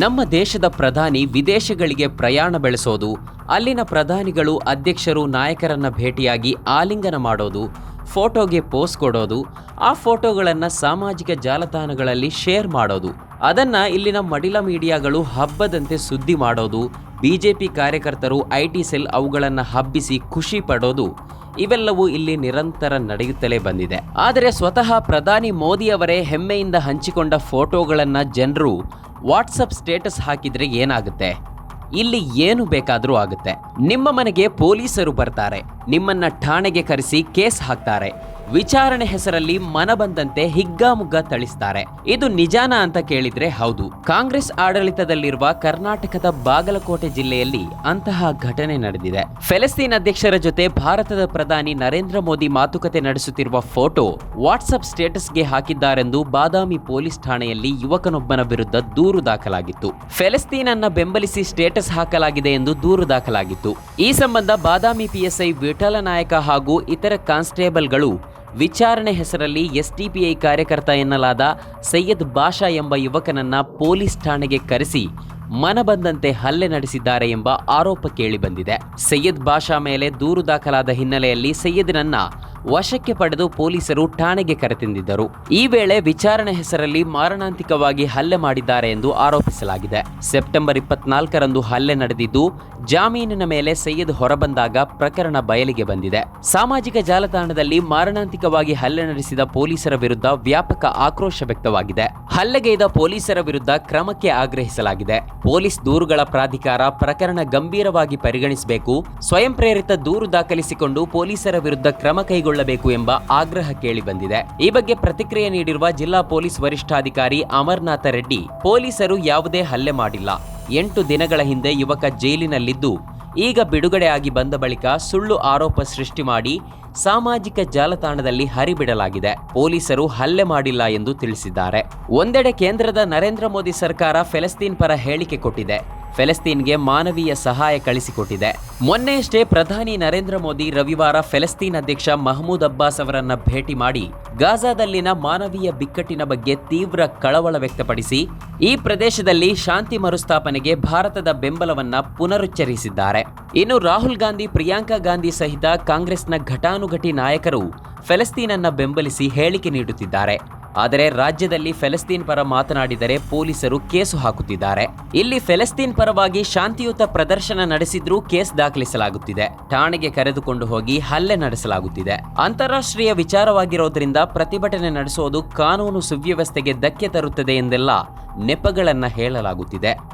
ನಮ್ಮ ದೇಶದ ಪ್ರಧಾನಿ ವಿದೇಶಗಳಿಗೆ ಪ್ರಯಾಣ ಬೆಳೆಸೋದು, ಅಲ್ಲಿನ ಪ್ರಧಾನಿಗಳು, ಅಧ್ಯಕ್ಷರು, ನಾಯಕರನ್ನ ಭೇಟಿಯಾಗಿ ಆಲಿಂಗನ ಮಾಡೋದು, ಫೋಟೋಗೆ ಪೋಸ್ ಕೊಡೋದು, ಆ ಫೋಟೋಗಳನ್ನು ಸಾಮಾಜಿಕ ಜಾಲತಾಣಗಳಲ್ಲಿ ಶೇರ್ ಮಾಡೋದು. ಅದನ್ನು ಇಲ್ಲಿನ ಮಡಿಲ ಮೀಡಿಯಾಗಳು ಹಬ್ಬದಂತೆ ಸುದ್ದಿ ಮಾಡೋದು, ಬಿಜೆಪಿ ಕಾರ್ಯಕರ್ತರು ಐಟಿ ಸೆಲ್ ಅವುಗಳನ್ನು ಹಬ್ಬಿಸಿ ಖುಷಿ ಪಡೋದು, ಇವೆಲ್ಲವೂ ಇಲ್ಲಿ ನಿರಂತರ ನಡೆಯುತ್ತಲೇ ಬಂದಿದೆ. ಆದರೆ ಸ್ವತಃ ಪ್ರಧಾನಿ ಮೋದಿಯವರೇ ಹೆಮ್ಮೆಯಿಂದ ಹಂಚಿಕೊಂಡ ಫೋಟೋಗಳನ್ನು ಜನರು ವಾಟ್ಸಪ್ ಸ್ಟೇಟಸ್ ಹಾಕಿದ್ರೆ ಏನಾಗುತ್ತೆ? ಇಲ್ಲಿ ಏನು ಬೇಕಾದರೂ ಆಗುತ್ತೆ. ನಿಮ್ಮ ಮನೆಗೆ ಪೊಲೀಸರು ಬರ್ತಾರೆ. ನಿಮ್ಮನ್ನ ಠಾಣೆಗೆ ಕರೆಸಿ ಕೇಸ್ ಹಾಕ್ತಾರೆ. ವಿಚಾರಣೆ ಹೆಸರಲ್ಲಿ ಮನ ಬಂದಂತೆ ಹಿಗ್ಗಾಮುಗ್ಗ ಥಳಿಸ್ತಾರೆ. ಇದು ನಿಜಾನ ಅಂತ ಕೇಳಿದ್ರೆ ಹೌದು. ಕಾಂಗ್ರೆಸ್ ಆಡಳಿತದಲ್ಲಿರುವ ಕರ್ನಾಟಕದ ಬಾಗಲಕೋಟೆ ಜಿಲ್ಲೆಯಲ್ಲಿ ಅಂತಹ ಘಟನೆ ನಡೆದಿದೆ. ಫೆಲಸ್ತೀನ್ ಅಧ್ಯಕ್ಷರ ಜೊತೆ ಭಾರತದ ಪ್ರಧಾನಿ ನರೇಂದ್ರ ಮೋದಿ ಮಾತುಕತೆ ನಡೆಸುತ್ತಿರುವ ಫೋಟೋ ವಾಟ್ಸಪ್ ಸ್ಟೇಟಸ್ಗೆ ಹಾಕಿದ್ದಾರೆಂದು ಬಾದಾಮಿ ಪೊಲೀಸ್ ಠಾಣೆಯಲ್ಲಿ ಯುವಕನೊಬ್ಬನ ವಿರುದ್ಧ ದೂರು ದಾಖಲಾಗಿತ್ತು. ಫೆಲೆಸ್ತೀನ್ ಅನ್ನ ಬೆಂಬಲಿಸಿ ಸ್ಟೇಟಸ್ ಹಾಕಲಾಗಿದೆ ಎಂದು ದೂರು ದಾಖಲಾಗಿತ್ತು. ಈ ಸಂಬಂಧ ಬಾದಾಮಿ ಪಿಎಸ್ಐ ವಿಠಲ ನಾಯಕ ಹಾಗೂ ಇತರ ಕಾನ್ಸ್ಟೇಬಲ್ಗಳು ವಿಚಾರಣೆ ಹೆಸರಲ್ಲಿ ಎಸ್ಡಿಪಿಐ ಕಾರ್ಯಕರ್ತ ಎನ್ನಲಾದ ಸೈಯದ್ ಬಾಷಾ ಎಂಬ ಯುವಕನನ್ನ ಪೊಲೀಸ್ ಠಾಣೆಗೆ ಕರೆಸಿ ಮನಬಂದಂತೆ ಹಲ್ಲೆ ನಡೆಸಿದ್ದಾರೆ ಎಂಬ ಆರೋಪ ಕೇಳಿಬಂದಿದೆ ಸೈಯದ್ ಬಾಷಾ ಮೇಲೆ ದೂರು ದಾಖಲಾದ ಹಿನ್ನೆಲೆಯಲ್ಲಿ ಸೈಯದ್ನನ್ನ ವಶಕ್ಕೆ ಪಡೆದು ಪೊಲೀಸರು ಠಾಣೆಗೆ ಕರೆತಂದಿದ್ದರು ಈ ವೇಳೆ ವಿಚಾರಣೆ ಹೆಸರಲ್ಲಿ ಮಾರಣಾಂತಿಕವಾಗಿ ಹಲ್ಲೆ ಮಾಡಿದ್ದಾರೆ ಎಂದು ಆರೋಪಿಸಲಾಗಿದೆ. ಸೆಪ್ಟೆಂಬರ್ ಇಪ್ಪತ್ನಾಲ್ಕರಂದು ಹಲ್ಲೆ ನಡೆದಿದ್ದು, ಜಾಮೀನಿನ ಮೇಲೆ ಸೈಯದ್ ಹೊರಬಂದಾಗ ಪ್ರಕರಣ ಬಯಲಿಗೆ ಬಂದಿದೆ. ಸಾಮಾಜಿಕ ಜಾಲತಾಣದಲ್ಲಿ ಮಾರಣಾಂತಿಕವಾಗಿ ಹಲ್ಲೆ ನಡೆಸಿದ ಪೊಲೀಸರ ವಿರುದ್ಧ ವ್ಯಾಪಕ ಆಕ್ರೋಶ ವ್ಯಕ್ತವಾಗಿದೆ. ಹಲ್ಲೆಗೈದ ಪೊಲೀಸರ ವಿರುದ್ಧ ಕ್ರಮಕ್ಕೆ ಆಗ್ರಹಿಸಲಾಗಿದೆ. ಪೊಲೀಸ್ ದೂರುಗಳ ಪ್ರಾಧಿಕಾರ ಪ್ರಕರಣ ಗಂಭೀರವಾಗಿ ಪರಿಗಣಿಸಬೇಕು ಸ್ವಯಂ ಪ್ರೇರಿತ ದೂರು ದಾಖಲಿಸಿಕೊಂಡು ಪೊಲೀಸರ ವಿರುದ್ಧ ಕ್ರಮ ಕೈಗೊಳ್ಳಬೇಕು ಎಂಬ ಆಗ್ರಹ ಕೇಳಿಬಂದಿದೆ ಈ ಬಗ್ಗೆ ಪ್ರತಿಕ್ರಿಯೆ ನೀಡಿರುವ ಜಿಲ್ಲಾ ಪೊಲೀಸ್ ವರಿಷ್ಠಾಧಿಕಾರಿ ಅಮರ್ನಾಥ ರೆಡ್ಡಿ, ಪೊಲೀಸರು ಯಾವುದೇ ಹಲ್ಲೆ ಮಾಡಿಲ್ಲ. ಎಂಟು ದಿನಗಳ ಹಿಂದೆ ಯುವಕ ಜೈಲಿನಲ್ಲಿದ್ದು, ಈಗ ಬಿಡುಗಡೆಯಾಗಿ ಬಂದ ಬಳಿಕ ಸುಳ್ಳು ಆರೋಪ ಸೃಷ್ಟಿ ಮಾಡಿ ಸಾಮಾಜಿಕ ಜಾಲತಾಣದಲ್ಲಿ ಹರಿಬಿಡಲಾಗಿದೆ. ಪೊಲೀಸರು ಹಲ್ಲೆ ಮಾಡಿಲ್ಲ ಎಂದು ತಿಳಿಸಿದ್ದಾರೆ. ಒಂದೆಡೆ ಕೇಂದ್ರದ ನರೇಂದ್ರ ಮೋದಿ ಸರ್ಕಾರ ಫೆಲಸ್ತೀನ್ ಪರ ಹೇಳಿಕೆ ಕೊಟ್ಟಿದೆ. ಫೆಲೆಸ್ತೀನ್ಗೆ ಮಾನವೀಯ ಸಹಾಯ ಕಳಿಸಿಕೊಟ್ಟಿದೆ. ಮೊನ್ನೆಯಷ್ಟೇ ಪ್ರಧಾನಿ ನರೇಂದ್ರ ಮೋದಿ ರವಿವಾರ ಫೆಲೆಸ್ತೀನ್ ಅಧ್ಯಕ್ಷ ಮಹಮೂದ್ ಅಬ್ಬಾಸ್ ಅವರನ್ನ ಭೇಟಿ ಮಾಡಿ ಗಾಜಾದಲ್ಲಿನ ಮಾನವೀಯ ಬಿಕ್ಕಟ್ಟಿನ ಬಗ್ಗೆ ತೀವ್ರ ಕಳವಳ ವ್ಯಕ್ತಪಡಿಸಿ, ಈ ಪ್ರದೇಶದಲ್ಲಿ ಶಾಂತಿ ಮರುಸ್ಥಾಪನೆಗೆ ಭಾರತದ ಬೆಂಬಲವನ್ನ ಪುನರುಚ್ಚರಿಸಿದ್ದಾರೆ. ಇನ್ನು ರಾಹುಲ್ ಗಾಂಧಿ, ಪ್ರಿಯಾಂಕಾ ಗಾಂಧಿ ಸಹಿತ ಕಾಂಗ್ರೆಸ್ನ ಘಟಾನುಘಟಿ ನಾಯಕರು ಫೆಲೆಸ್ತೀನನ್ನ ಬೆಂಬಲಿಸಿ ಹೇಳಿಕೆ ನೀಡುತ್ತಿದ್ದಾರೆ. ಆದರೆ ರಾಜ್ಯದಲ್ಲಿ ಫೆಲಸ್ತೀನ್ ಪರ ಮಾತನಾಡಿದರೆ ಪೊಲೀಸರು ಕೇಸು ಹಾಕುತ್ತಿದ್ದಾರೆ. ಇಲ್ಲಿ ಫೆಲಸ್ತೀನ್ ಪರವಾಗಿ ಶಾಂತಿಯುತ ಪ್ರದರ್ಶನ ನಡೆಸಿದ್ರೂ ಕೇಸ್ ದಾಖಲಿಸಲಾಗುತ್ತಿದೆ. ಠಾಣೆಗೆ ಕರೆದುಕೊಂಡು ಹೋಗಿ ಹಲ್ಲೆ ನಡೆಸಲಾಗುತ್ತಿದೆ. ಅಂತಾರಾಷ್ಟ್ರೀಯ ವಿಚಾರವಾಗಿರೋದ್ರಿಂದ ಪ್ರತಿಭಟನೆ ನಡೆಸೋದು ಕಾನೂನು ಸುವ್ಯವಸ್ಥೆಗೆ ಧಕ್ಕೆ ತರುತ್ತದೆ ಎಂದೆಲ್ಲ ನೆಪಗಳನ್ನ ಹೇಳಲಾಗುತ್ತಿದೆ.